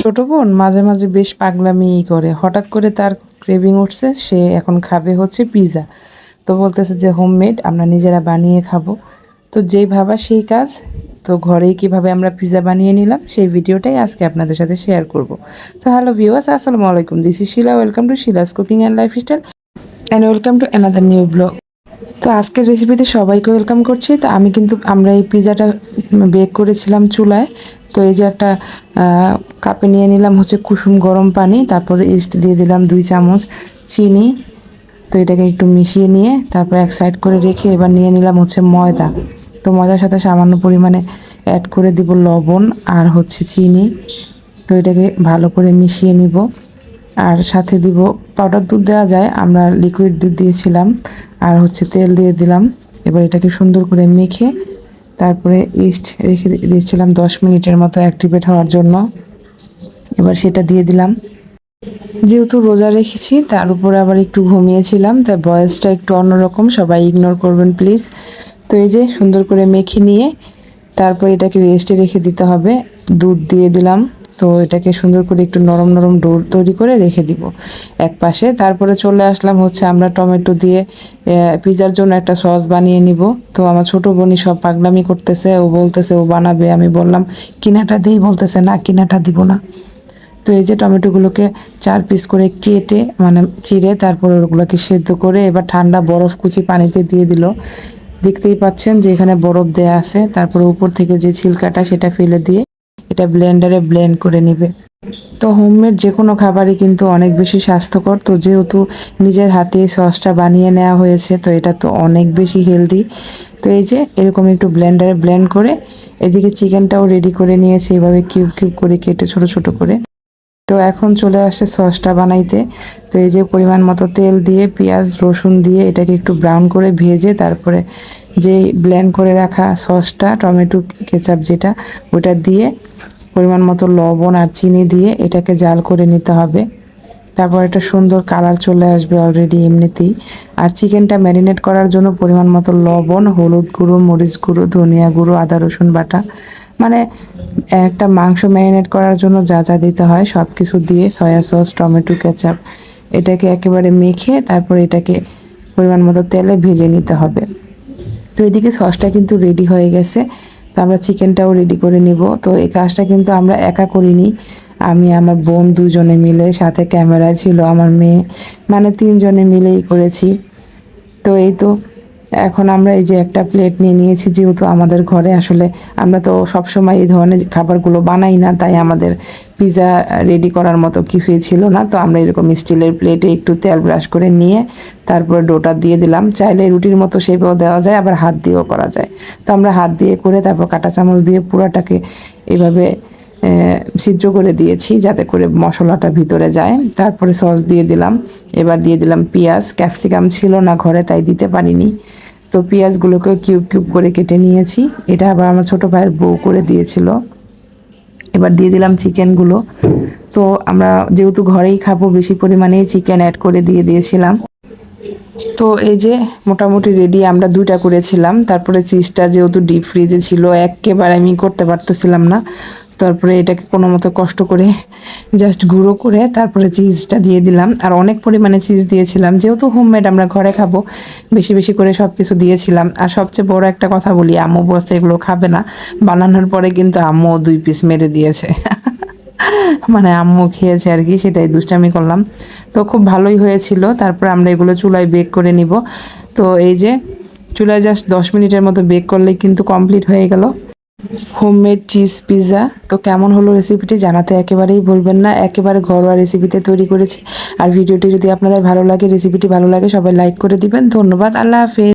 ছোট বোন মাঝে মাঝে বেশ পাগলামি করে। হঠাৎ করে তার ক্রেভিং উঠছে, সে এখন খাবে হচ্ছে পিৎজা তো বলতেছে যে হোমমেড আমরা নিজেরা বানিয়ে খাব। তো যেই ভাবা সেই কাজ, তো ঘরেই কীভাবে আমরা পিৎজা বানিয়ে নিলাম, সেই ভিডিওটাই আজকে আপনাদের সাথে শেয়ার করব। তো হ্যালো ভিউয়ার্স আসসালামু আলাইকুম। This is Sheela welcome to Sheela's cooking and lifestyle and welcome to another new blog তো আজকের রেসিপিতে সবাইকে ওয়েলকাম করছি। তো আমি কিন্তু, আমরা এই পিৎজাটা বেক করেছিলাম চুলায়। তো এই যে একটা কাপে নিয়ে নিলাম হচ্ছে কুসুম গরম পানি, তারপরে ইস্ট দিয়ে দিলাম দুই চামচ চিনি। তো এটাকে একটু মিশিয়ে নিয়ে তারপর এক সাইড করে রেখে এবার নিয়ে নিলাম হচ্ছে ময়দা। তো ময়দার সাথে সামান্য পরিমাণে অ্যাড করে দিব লবণ আর হচ্ছে চিনি। তো এটাকে ভালো করে মিশিয়ে নিব। আর সাথে দিব পাউডার দুধ দেওয়া যায়। আমরা লিকুইড দুধ দিয়েছিলাম আর হচ্ছে তেল দিয়ে দিলাম। এবার এটাকে সুন্দর করে মেখে তারপরে ইস্ট রেখে দিয়েছিলাম দশ মিনিটের মতো অ্যাক্টিভেট হওয়ার জন্য। এবার সেটা দিয়ে দিলাম। যেহেতু রোজা রেখেছি, তার উপরে আবার একটু ঘুমিয়েছিলাম, তাই ভয়েসটা একটু অন্যরকম, সবাই ইগনোর করবেন প্লিজ তো এই যে সুন্দর করে মেখে নিয়ে তারপর এটাকে রেস্টে রেখে দিতে হবে। দুধ দিয়ে দিলাম। তো এটাকে সুন্দর করে একটু নরম নরম ডোর তৈরি করে রেখে দিব। এক পাশে তারপরে চলে আসলাম হচ্ছে আমরা টমেটো দিয়ে পিজার জন্য একটা সস বানিয়ে নিব। তো আমার ছোট বোনই সব পাগলামি করতেছে, ও বলতেছে, ও বানাবে। আমি বললাম, কিনাটা দিই? বলতেছে, না, কিনাটা দিব না। তো এই যে টমেটোগুলোকে চার পিস করে কেটে মানে চিড়ে তারপর ওগুলোকে সেদ্ধ করে এবার ঠান্ডা বরফ কুচি পানিতে দিয়ে দিল। দেখতেই পাচ্ছেন যে এখানে বরফ দেয়া আছে, তারপর উপর থেকে যে ছিলকাটা সেটা ফেলে দিয়ে এটা ব্লেন্ডারে ব্লেন্ড করে নেবে। তো হোমমেড যে কোনো খাবারই কিন্তু অনেক বেশি স্বাস্থ্যকর। তো যেহেতু নিজের হাতে সসটা বানিয়ে নেওয়া হয়েছে, তো এটা তো অনেক বেশি হেলদি তো এই যে এরকম একটু ব্লেন্ডারে ব্লেন্ড করে, এদিকে চিকেনটাও রেডি করে নিয়েছে। এভাবে কিউব কিউব করে কেটে ছোট ছোট করে। তো এখন চলে আসছে সসটা বানাইতে। তো এই যে পরিমাণ মতো তেল দিয়ে, পেঁয়াজ, রসুন দিয়ে এটাকে একটু ব্রাউন করে ভেজে তারপরে যে ব্ল্যান্ড করে রাখা সসটা, টমেটো, কেচাপ যেটা, ওটা দিয়ে পরিমাণ মতো লবণ আর চিনি দিয়ে এটাকে জাল করে নিতে হবে। তারপর একটা সুন্দর কালার চলে আসবে অলরেডি এমনিতেই। আর চিকেনটা ম্যারিনেট করার জন্য পরিমাণ মতো লবণ, হলুদ গুঁড়ো, মরিচ গুঁড়ো, ধনিয়া গুঁড়ো, আদা, রসুন বাটা। মানে একটা মাংস ম্যারিনেট করার জন্য যা যা দিতে হয় সব কিছু দিয়ে সয়া সস টমেটো কেচাপ এটাকে একেবারে মেখে তারপর এটাকে পরিমাণ মতো তেলে ভেজে নিতে হবে। তো এদিকে সসটা কিন্তু রেডি হয়ে গেছে। তো আমরা চিকেনটাও রেডি করে নিব। তো এই কাজটা কিন্তু আমরা একা করিনি। আমি, আমার বোন দুজনে মিলে, সাথে ক্যামেরা ছিল আমার মেয়ে মানে তিনজনে মিলেই করেছি। তো এই তো এখন আমরা এই যে একটা প্লেট নিয়ে নিয়েছি, যেহেতু আমাদের ঘরে আসলে আমরা তো সবসময় এই ধরনের খাবারগুলো বানাই না, তাই আমাদের পিৎজা রেডি করার মতো কিছুই ছিল না। তো আমরা এরকম স্টিলের প্লেটে একটু তেল ব্রাশ করে নিয়ে তারপরে ডোটা দিয়ে দিলাম। চাইলে রুটির মতো শেপেও দেওয়া যায়, আবার হাত দিয়েও করা যায়। তো আমরা হাত দিয়ে করে তারপর কাঁটা চামচ দিয়ে পুরাটাকে এভাবে ছিদ্র করে দিয়েছি, যাতে করে মশলাটা ভিতরে যায়। তারপরে সস দিয়ে দিলাম। এবার দিয়ে দিলাম পেঁয়াজ। ক্যাপসিকাম ছিল না ঘরে, তাই দিতে পারিনি। তো পেঁয়াজগুলোকেও কিউব কিউব করে কেটে নিয়েছি। এটা আবার আমার ছোটো ভাইয়ের বউ করে দিয়েছিল। এবার দিয়ে দিলাম চিকেনগুলো। তো আমরা যেহেতু ঘরেই খাব, বেশি পরিমাণেই চিকেন অ্যাড করে দিয়ে দিয়েছিলাম। তো এই যে মোটামুটি রেডি আমরা দুইটা করেছিলাম। তারপরে চিজটা যেহেতু ডিপ ফ্রিজে ছিল, একেবারে আমি করতে পারতেছিলাম না। তারপরে এটাকে কোনো মতো কষ্ট করে জাস্ট গুঁড়ো করে তারপরে চিজটা দিয়ে দিলাম। আর অনেক পরিমাণে চিজ দিয়েছিলাম। যেহেতু হোমমেড আমরা ঘরে খাব, বেশি বেশি করে সব কিছু দিয়েছিলাম। আর সবচেয়ে বড় একটা কথা বলি, আম্মু বসে এগুলো খাবে না। বানানোর পরে কিন্তু আম্মু দুই পিস মেরে দিয়েছে। মানে আম্মু খেয়েছে আর কি, সেটাই দুষ্টামি করলাম। তো খুব ভালোই হয়েছিল। তারপর আমরা এগুলো চুলায় বেক করে নিব। তো এই যে, চুলায় জাস্ট দশ মিনিটের মতো বেক করলেই কিন্তু কমপ্লিট হয়ে গেল। হোমমেড চিজ পিৎজা তো কেমন হলো রেসিপিটি জানাতে একেবারেই বলবেন না। একেবারে ঘরোয়া রেসিপিতে তৈরি করেছি। আর ভিডিওটি যদি আপনাদের ভালো লাগে রেসিপিটি ভালো লাগে, সবাই লাইক করে দিবেন। ধন্যবাদ। আল্লাহ হাফেজ।